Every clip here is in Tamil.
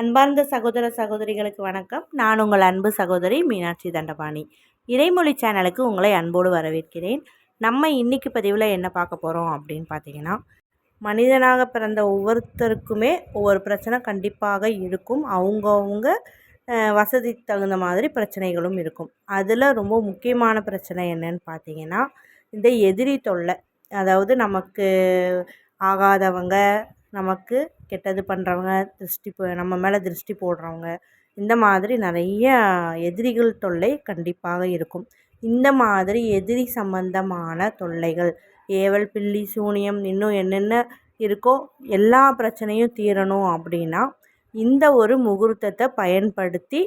அன்பார்ந்த சகோதர சகோதரிகளுக்கு வணக்கம். நான் உங்கள் அன்பு சகோதரி மீனாட்சி தண்டபாணி. இறைமொழி சேனலுக்கு உங்களை அன்போடு வரவேற்கிறேன். நம்ம இன்றைக்கி பதிவில் என்ன பார்க்க போகிறோம் அப்படின்னு பார்த்தீங்கன்னா மனிதனாக பிறந்த ஒவ்வொருத்தருக்குமே ஒவ்வொரு பிரச்சனை கண்டிப்பாக இருக்கும். அவங்கவுங்க வசதி தகுந்த மாதிரி பிரச்சனைகளும் இருக்கும். அதில் ரொம்ப முக்கியமான பிரச்சனை என்னன்னு பார்த்தீங்கன்னா இந்த எதிரி தொல்லை. அதாவது நமக்கு ஆகாதவங்க நமக்கு கெட்டது பண்ணுறவங்க திருஷ்டி நம்ம மேலே திருஷ்டி போடுறவங்க இந்த மாதிரி நிறைய எதிரிகள் தொல்லை கண்டிப்பாக இருக்கும். இந்த மாதிரி எதிரி சம்பந்தமான தொல்லைகள் ஏவல் பில்லி சூனியம் இன்னும் என்னென்ன இருக்கோ எல்லா பிரச்சனையும் தீரணும் அப்படின்னா இந்த ஒரு முகூர்த்தத்தை பயன்படுத்தி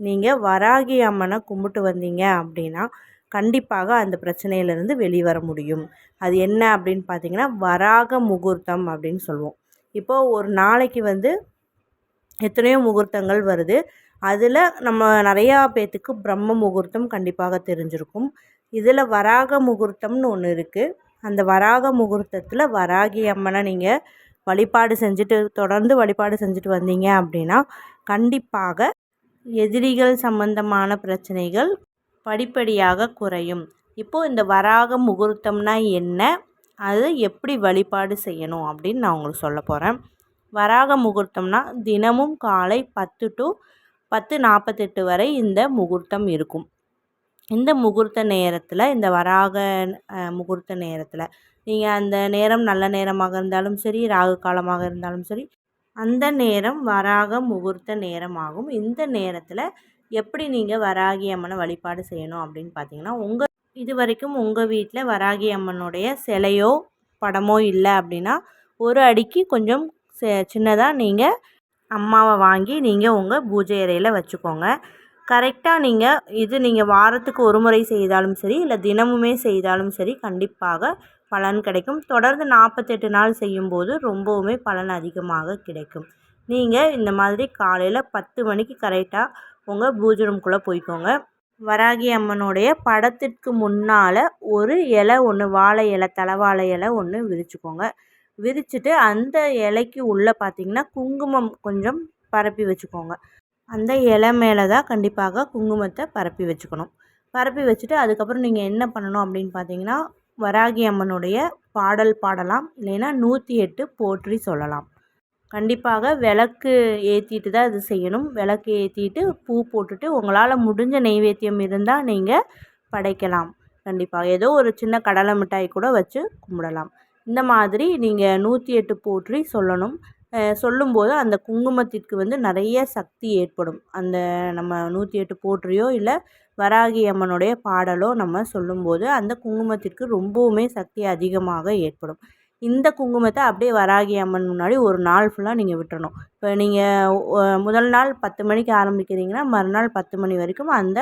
நீங்கள் வராகி அம்மனை கும்பிட்டு வந்தீங்க அப்படின்னா கண்டிப்பாக அந்த பிரச்சனையிலேருந்து வெளிவர முடியும். அது என்ன அப்படின்னு பார்த்தீங்கன்னா வராக முகூர்த்தம் அப்படின்னு சொல்லுவோம். இப்போது ஒரு நாளைக்கு வந்து எத்தனையோ முகூர்த்தங்கள் வருது. அதில் நம்ம நிறையா பேர்த்துக்கு பிரம்ம முகூர்த்தம் கண்டிப்பாக தெரிஞ்சிருக்கும். இதில் வராக முகூர்த்தம்னு ஒன்று இருக்குது அந்த வராக முகூர்த்தத்தில் வராகி அம்மனை நீங்கள் வழிபாடு செஞ்சுட்டு தொடர்ந்து வழிபாடு செஞ்சுட்டு வந்தீங்க அப்படின்னா கண்டிப்பாக எதிரிகள் சம்பந்தமான பிரச்சனைகள் படிப்படியாக குறையும். இப்போது இந்த வராக முகூர்த்தம்னா என்ன? அது எப்படி வழிபாடு செய்யணும் அப்படின்னு நான் உங்களுக்கு சொல்ல போகிறேன் வராக முகூர்த்தம்னா தினமும் காலை பத்து டு பத்து நாற்பத்தெட்டு வரை இந்த முகூர்த்தம் இருக்கும். இந்த முகூர்த்த நேரத்தில் இந்த வராக முகூர்த்த நேரத்தில் நீங்கள் அந்த நேரம் நல்ல நேரமாக இருந்தாலும் சரி ராகு காலமாக இருந்தாலும் சரி அந்த நேரம் வராக முகூர்த்த நேரமாகும். இந்த நேரத்தில் எப்படி நீங்கள் வராகி அம்மனை வழிபாடு செய்யணும் அப்படின்னு பார்த்தீங்கன்னா உங்கள் இது வரைக்கும் உங்கள் வீட்டில் வராகி அம்மனுடைய சிலையோ படமோ இல்லை அப்படின்னா ஒரு அடிக்கு கொஞ்சம் சின்னதாக நீங்கள் அம்மாவை வாங்கி நீங்கள் உங்கள் பூஜை அறையில் வச்சுக்கோங்க. கரெக்டாக நீங்கள் இது நீங்கள் வாரத்துக்கு ஒரு முறை செய்தாலும் சரி இல்லை தினமுமே செய்தாலும் சரி கண்டிப்பாக பலன் கிடைக்கும். தொடர்ந்து நாற்பத்தெட்டு நாள் செய்யும்போது ரொம்பவுமே பலன் அதிகமாக கிடைக்கும். நீங்கள் இந்த மாதிரி காலையில் பத்து மணிக்கு கரெக்டாக உங்கள் பூஜை ரூம்குள்ளே போய்க்கோங்க. வராகி அம்மனுடைய படத்திற்கு முன்னால் ஒரு இலை ஒன்று வாழை இலை தலைவாழை இலை ஒன்று விரிச்சுக்கோங்க. விரிச்சுட்டு அந்த இலைக்கு உள்ளே பார்த்திங்கன்னா குங்குமம் கொஞ்சம் பரப்பி வச்சுக்கோங்க. அந்த இலை மேலே தான் கண்டிப்பாக குங்குமத்தை பரப்பி வச்சுக்கணும். பரப்பி வச்சுட்டு அதுக்கப்புறம் நீங்கள் என்ன பண்ணணும் அப்படின்னு பார்த்தீங்கன்னா வராகி அம்மனுடைய பாடல் பாடலாம். இல்லைன்னா நூற்றி எட்டு போற்றி சொல்லலாம். கண்டிப்பாக விளக்கு ஏற்றிட்டு தான் இது செய்யணும். விளக்கு ஏற்றிட்டு பூ போட்டுட்டு உங்களால் முடிஞ்ச நெய்வேத்தியம் இருந்தால் நீங்கள் படைக்கலாம். கண்டிப்பாக ஏதோ ஒரு சின்ன கடலை மிட்டாய் கூட வச்சு கும்பிடலாம். இந்த மாதிரி நீங்கள் நூற்றி எட்டு போற்றி சொல்லணும். சொல்லும்போது அந்த குங்குமத்திற்கு வந்து நிறைய சக்தி ஏற்படும். அந்த நம்ம நூற்றி எட்டு போற்றியோ இல்லை வராகி அம்மனுடைய பாடலோ நம்ம சொல்லும்போது அந்த குங்குமத்திற்கு ரொம்பவுமே சக்தி அதிகமாக ஏற்படும். இந்த குங்குமத்தை அப்படியே வராகி அம்மன் முன்னாடி ஒரு நாள் ஃபுல்லாக நீங்கள் விட்டுறணும். இப்போ நீங்கள் முதல் நாள் பத்து மணிக்கு ஆரம்பிக்கிறீங்கன்னா மறுநாள் பத்து மணி வரைக்கும் அந்த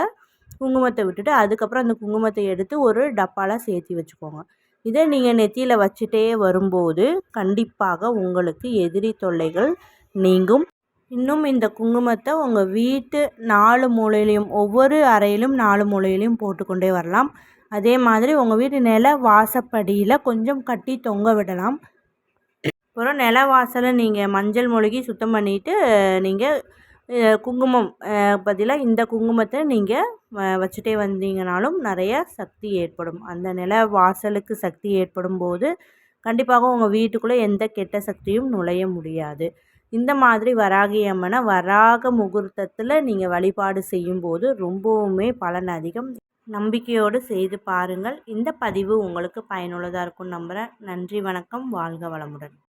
குங்குமத்தை விட்டுட்டு அதுக்கப்புறம் அந்த குங்குமத்தை எடுத்து ஒரு டப்பாவில் சேர்த்து வச்சுக்கோங்க. இதை நீங்கள் நெத்தியில் வச்சுட்டே வரும்போது கண்டிப்பாக உங்களுக்கு எதிரி தொல்லைகள் நீங்கும். இன்னும் இந்த குங்குமத்தை உங்கள் வீட்டு நாலு மூலையிலையும் ஒவ்வொரு அறையிலும் நாலு மூலையிலையும் போட்டுக்கொண்டே வரலாம். அதே மாதிரி உங்கள் வீட்டு நில வாசப்படியில் கொஞ்சம் கட்டி தொங்க விடலாம். அப்புறம் நில வாசலை நீங்கள் மஞ்சள் மொழுகி சுத்தம் பண்ணிவிட்டு நீங்கள் குங்குமம் பதிலாக இந்த குங்குமத்தை நீங்கள் வச்சுட்டே வந்தீங்கனாலும் நிறைய சக்தி ஏற்படும். அந்த நில வாசலுக்கு சக்தி ஏற்படும் போது கண்டிப்பாக உங்கள் வீட்டுக்குள்ளே எந்த கெட்ட சக்தியும் நுழைய முடியாது. இந்த மாதிரி வராகி அம்மனை வராக முகூர்த்தத்தில் நீங்கள் வழிபாடு செய்யும்போது ரொம்பவுமே பலன் அதிகம். நம்பிக்கையோடு செய்து பாருங்கள். இந்த பதிவு உங்களுக்கு பயனுள்ளதாக இருக்கும் நம்புகிறேன் நன்றி வணக்கம். வாழ்க வளமுடன்.